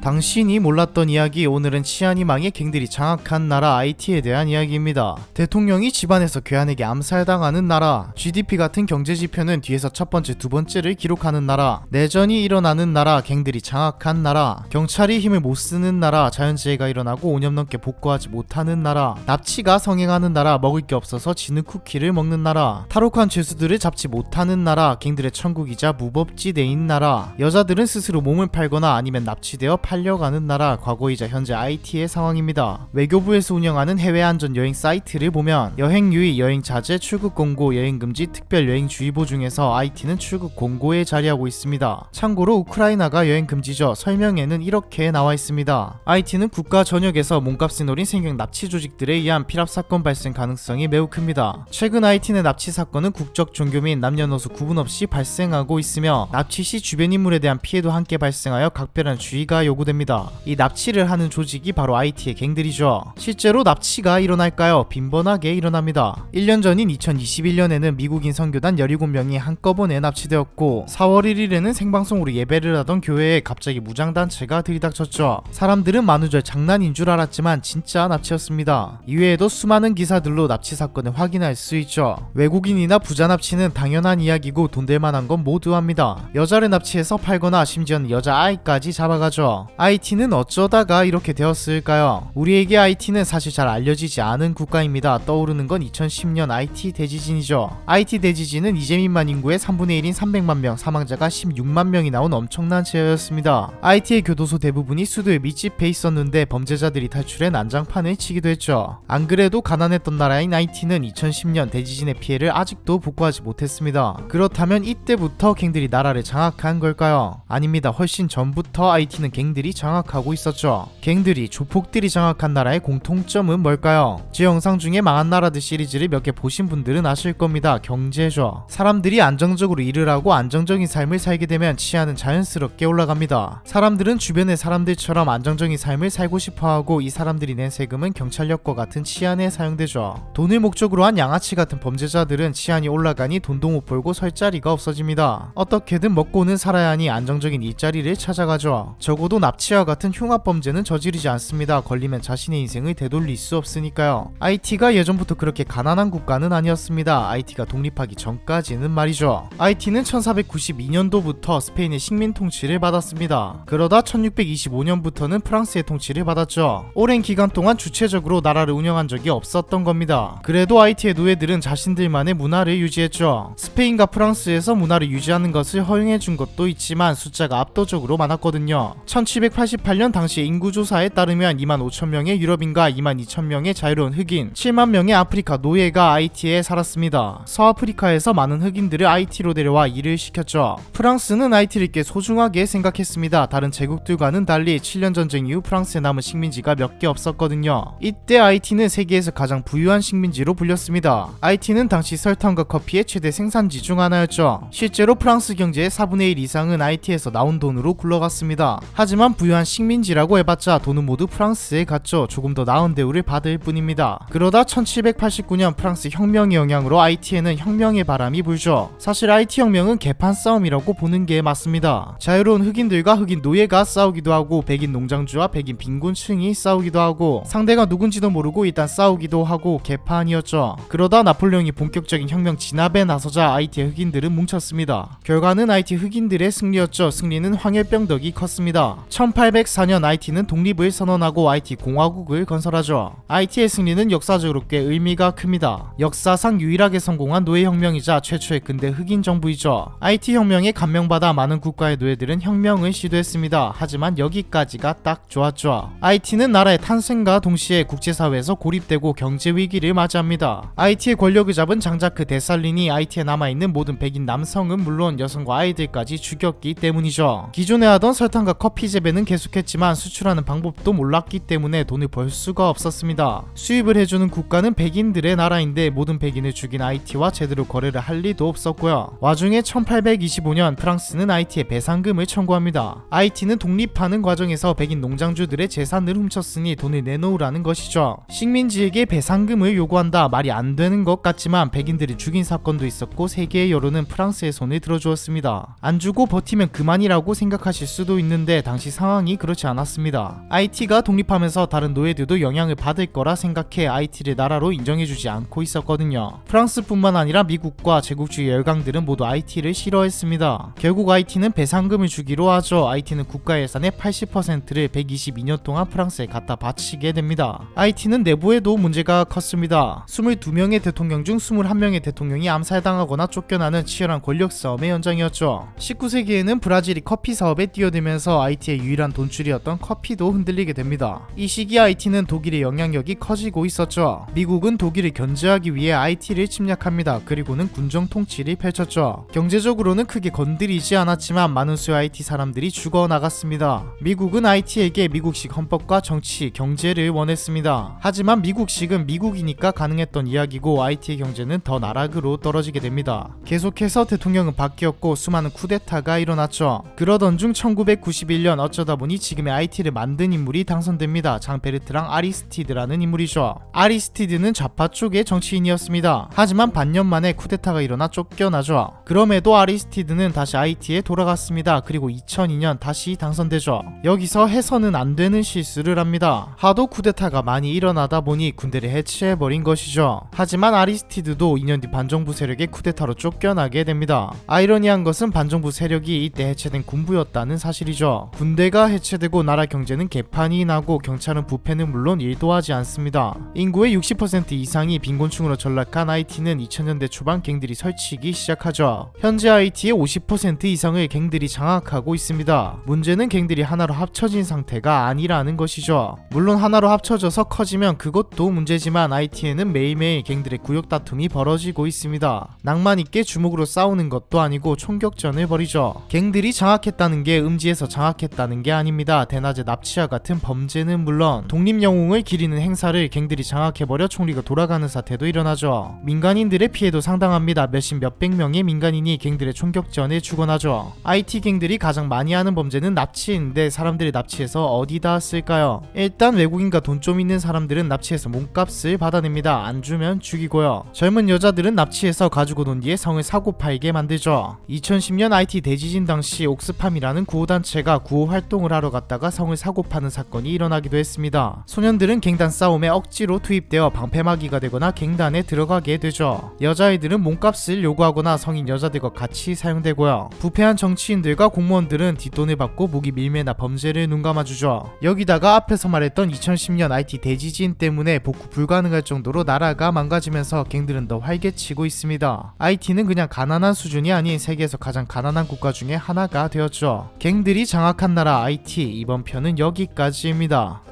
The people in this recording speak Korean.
당신이 몰랐던 이야기 오늘은 치안이 망해 갱들이 장악한 나라 IT에 대한 이야기입니다. 대통령이 집안에서 괴한에게 암살당하는 나라, GDP 같은 경제 지표는 뒤에서 첫 번째, 두 번째를 기록하는 나라, 내전이 일어나는 나라, 갱들이 장악한 나라, 경찰이 힘을 못 쓰는 나라, 자연재해가 일어나고 5년 넘게 복구하지 못하는 나라, 납치가 성행하는 나라, 먹을 게 없어서 지는 쿠키를 먹는 나라, 탈옥한 죄수들을 잡지 못하는 나라, 갱들의 천국이자 무법지대인 나라, 여자들은 스스로 몸을 팔거나 아니면 납치되어 팔 려가는 나라, 과거이자 현재 IT의 상황입니다. 외교부에서 운영하는 해외 안전 여행 사이트를 보면 여행 유의, 여행 자제, 출국 공고, 여행 금지, 특별 여행 주의보 중에서 IT는 출국 공고에 자리하고 있습니다. 참고로 우크라이나가 여행 금지죠. 설명에는 이렇게 나와 있습니다. IT는 국가 전역에서 몸값을 노린 생경 납치 조직들에 의한 피랍 사건 발생 가능성이 매우 큽니다. 최근 IT 내 납치 사건은 국적, 종교 및 남녀노소 구분 없이 발생하고 있으며 납치 시 주변 인물에 대한 피해도 함께 발생하여 각별한 주의가 요구 됩니다. 이 납치를 하는 조직이 바로 IT의 갱들이죠. 실제로 납치가 일어날까요? 빈번하게 일어납니다. 1년 전인 2021년에는 미국인 선교단 17명이 한꺼번에 납치되었고 4월 1일에는 생방송으로 예배를 하던 교회에 갑자기 무장단체가 들이닥쳤죠. 사람들은 만우절 장난인 줄 알았지만 진짜 납치였습니다. 이외에도 수많은 기사들로 납치 사건을 확인할 수 있죠. 외국인이나 부자 납치는 당연한 이야기고 돈 될 만한 건 모두 합니다. 여자를 납치해서 팔거나 심지어는 여자 아이까지 잡아가죠. IT는 어쩌다가 이렇게 되었을까요? 우리에게 IT는 사실 잘 알려지지 않은 국가입니다. 떠오르는 건 2010년 IT 대지진이죠. IT 대지진은 이재민만 인구의 3분의 1인 300만 명, 사망자가 16만 명이 나온 엄청난 재해였습니다. IT의 교도소 대부분이 수도에 밀집해 있었는데 범죄자들이 탈출해 난장판을 치기도 했죠. 안 그래도 가난했던 나라인 IT는 2010년 대지진의 피해를 아직도 복구하지 못했습니다. 그렇다면 이때부터 갱들이 나라를 장악한 걸까요? 아닙니다. 훨씬 전부터 IT는 갱들이 장악하고 있었죠. 갱들이 조폭들이 장악한 나라의 공통점은 뭘까요? 제 영상 중에 망한 나라들 시리즈를 몇 개 보신 분들은 아실 겁니다. 경제죠. 사람들이 안정적으로 일을 하고 안정적인 삶을 살게 되면 치안은 자연스럽게 올라갑니다. 사람들은 주변의 사람들처럼 안정적인 삶을 살고 싶어 하고 이 사람들이 낸 세금은 경찰력과 같은 치안에 사용되죠. 돈을 목적으로 한 양아치 같은 범죄자들은 치안이 올라가니 돈도 못 벌고 설 자리가 없어집니다. 어떻게든 먹고는 살아야 하니 안정적인 일자리를 찾아가죠. 적어도 납치와 같은 흉악 범죄는 저지르지 않습니다. 걸리면 자신의 인생을 되돌릴 수 없으니까요. IT가 예전부터 그렇게 가난한 국가는 아니었습니다. IT가 독립하기 전까지는 말이죠. IT는 1492년도부터 스페인의 식민 통치를 받았습니다. 그러다 1625년부터는 프랑스의 통치를 받았죠. 오랜 기간 동안 주체적으로 나라를 운영한 적이 없었던 겁니다. 그래도 IT의 노예들은 자신들만의 문화를 유지했죠. 스페인과 프랑스에서 문화를 유지하는 것을 허용해 준 것도 있지만 숫자가 압도적으로 많았거든요. 1788년 당시 인구조사에 따르면 2만 5천 명의 유럽인과 2만 2천 명의 자유로운 흑인, 7만 명의 아프리카 노예가 IT에 살았습니다. 서아프리카에서 많은 흑인들을 IT로 데려와 일을 시켰죠. 프랑스는 IT를 꽤 소중하게 생각했습니다. 다른 제국들과는 달리 7년 전쟁 이후 프랑스에 남은 식민지가 몇 개 없었거든요. 이때 IT는 세계에서 가장 부유한 식민지로 불렸습니다. IT는 당시 설탕과 커피의 최대 생산지 중 하나였죠. 실제로 프랑스 경제의 4분의 1 이상은 IT에서 나온 돈으로 굴러갔습니다. 하지만 부유한 식민지라고 해봤자 돈은 모두 프랑스에 갔죠. 조금 더 나은 대우를 받을 뿐입니다. 그러다 1789년 프랑스 혁명의 영향으로 IT에는 혁명의 바람이 불죠. 사실 IT 혁명은 개판 싸움이라고 보는 게 맞습니다. 자유로운 흑인들과 흑인 노예가 싸우기도 하고 백인 농장주와 백인 빈곤층이 싸우기도 하고 상대가 누군지도 모르고 일단 싸우기도 하고 개판이었죠. 그러다 나폴레옹이 본격적인 혁명 진압에 나서자 IT 흑인들은 뭉쳤습니다. 결과는 IT 흑인들의 승리였죠. 승리는 황해병덕이 컸습니다. 1804년 IT는 독립을 선언하고 IT 공화국을 건설하죠. IT의 승리는 역사적으로 꽤 의미가 큽니다. 역사상 유일하게 성공한 노예혁명이자 최초의 근대 흑인 정부이죠. IT 혁명에 감명받아 많은 국가의 노예들은 혁명을 시도했습니다. 하지만 여기까지가 딱 좋았죠. IT는 나라의 탄생과 동시에 국제사회에서 고립되고 경제 위기를 맞이합니다. IT의 권력을 잡은 장자크 데살린이 IT에 남아있는 모든 백인 남성은 물론 여성과 아이들까지 죽였기 때문이죠. 기존에 하던 설탕과 커피 재배는 계속했지만 수출하는 방법도 몰랐기 때문에 돈을 벌 수가 없었습니다. 수입을 해주는 국가는 백인들의 나라인데 모든 백인을 죽인 IT와 제대로 거래를 할 리도 없었고요. 와중에 1825년 프랑스는 IT에 배상금을 청구합니다. IT는 독립하는 과정에서 백인 농장주들의 재산을 훔쳤으니 돈을 내놓으라는 것이죠. 식민지에게 배상금을 요구한다 말이 안 되는 것 같지만 백인들이 죽인 사건도 있었고 세계의 여론은 프랑스의 손을 들어주었습니다. 안 주고 버티면 그만이라고 생각하실 수도 있는데 당시 상황이 그렇지 않았습니다. IT가 독립하면서 다른 노예들도 영향을 받을 거라 생각해 IT를 나라로 인정해주지 않고 있었거든요. 프랑스뿐만 아니라 미국과 제국주의 열강들은 모두 IT를 싫어했습니다. 결국 IT는 배상금을 주기로 하죠. IT는 국가 예산의 80%를 122년 동안 프랑스에 갖다 바치게 됩니다. IT는 내부에도 문제가 컸습니다. 22명의 대통령 중 21명의 대통령이 암살당하거나 쫓겨나는 치열한 권력 싸움의 연장이었죠. 19세기에는 브라질이 커피 사업에 뛰어들면서 IT의 유일한 돈줄이었던 커피도 흔들리게 됩니다. 이 시기 IT는 독일의 영향력이 커지고 있었죠. 미국은 독일을 견제하기 위해 IT를 침략합니다. 그리고는 군정 통치를 펼쳤죠. 경제적으로는 크게 건드리지 않았지만 많은 수의 IT 사람들이 죽어 나갔습니다. 미국은 IT에게 미국식 헌법과 정치, 경제를 원했습니다. 하지만 미국식은 미국이니까 가능했던 이야기고 IT의 경제는 더 나락으로 떨어지게 됩니다. 계속해서 대통령은 바뀌었고 수많은 쿠데타가 일어났죠. 그러던 중 1991년 어쩌다 보니 지금의 IT를 만든 인물이 당선됩니다. 장베르트랑 아리스티드라는 인물이죠. 아리스티드는 좌파 쪽의 정치인이었습니다. 하지만 반년 만에 쿠데타가 일어나 쫓겨나죠. 그럼에도 아리스티드는 다시 IT에 돌아갔습니다. 그리고 2002년 다시 당선되죠. 여기서 해서는 안 되는 실수를 합니다. 하도 쿠데타가 많이 일어나다 보니 군대를 해체해버린 것이죠. 하지만 아리스티드도 2년 뒤 반정부 세력의 쿠데타로 쫓겨나게 됩니다. 아이러니한 것은 반정부 세력이 이때 해체된 군부였다는 사실이죠. 군대 가 해체되고 나라 경제는 개판이 나고 경찰은 부패는 물론 일도 하지 않습니다. 인구의 60% 이상이 빈곤층으로 전락한 IT는 2000년대 초반 갱들이 설치기 시작하죠. 현재 IT의 50% 이상을 갱들이 장악하고 있습니다. 문제는 갱들이 하나로 합쳐진 상태가 아니라는 것이죠. 물론 하나로 합쳐져서 커지면 그것도 문제지만 IT에는 매일매일 갱들의 구역 다툼이 벌어지고 있습니다. 낭만 있게 주먹으로 싸우는 것도 아니고 총격전을 벌이죠. 갱들이 장악했다는 게 음지에서 장악했다는 게 아닙니다. 대낮에 납치와 같은 범죄는 물론 독립 영웅을 기리는 행사를 갱들이 장악해버려 총리가 돌아가는 사태도 일어나죠. 민간인들의 피해도 상당합니다. 몇십 몇백 명의 민간인이 갱들의 총격전에 죽어나죠. IT 갱들이 가장 많이 하는 범죄는 납치인데 사람들이 납치해서 어디다 쓸까요? 일단 외국인과 돈 좀 있는 사람들은 납치해서 몸값을 받아냅니다. 안 주면 죽이고요. 젊은 여자들은 납치해서 가지고 논 뒤에 성을 사고 팔게 만들죠. 2010년 IT 대지진 당시 옥스팜이라는 구호단체가 구호 활 동을 하러 갔다가 성을 사고 파는 사건이 일어나기도 했습니다. 소년들은 갱단 싸움에 억지로 투입되어 방패막이가 되거나 갱단에 들어가게 되죠. 여자아이들은 몸값을 요구하거나 성인 여자들과 같이 사용되고요. 부패한 정치인들과 공무원들은 뒷돈을 받고 무기 밀매나 범죄를 눈감아주죠. 여기다가 앞에서 말했던 2010년 IT 대지진 때문에 복구 불가능할 정도로 나라가 망가지면서 갱들은 더 활개치고 있습니다. IT는 그냥 가난한 수준이 아닌 세계에서 가장 가난한 국가 중에 하나가 되었죠. 갱들이 장악한 나라 IT 이번 편은 여기까지입니다.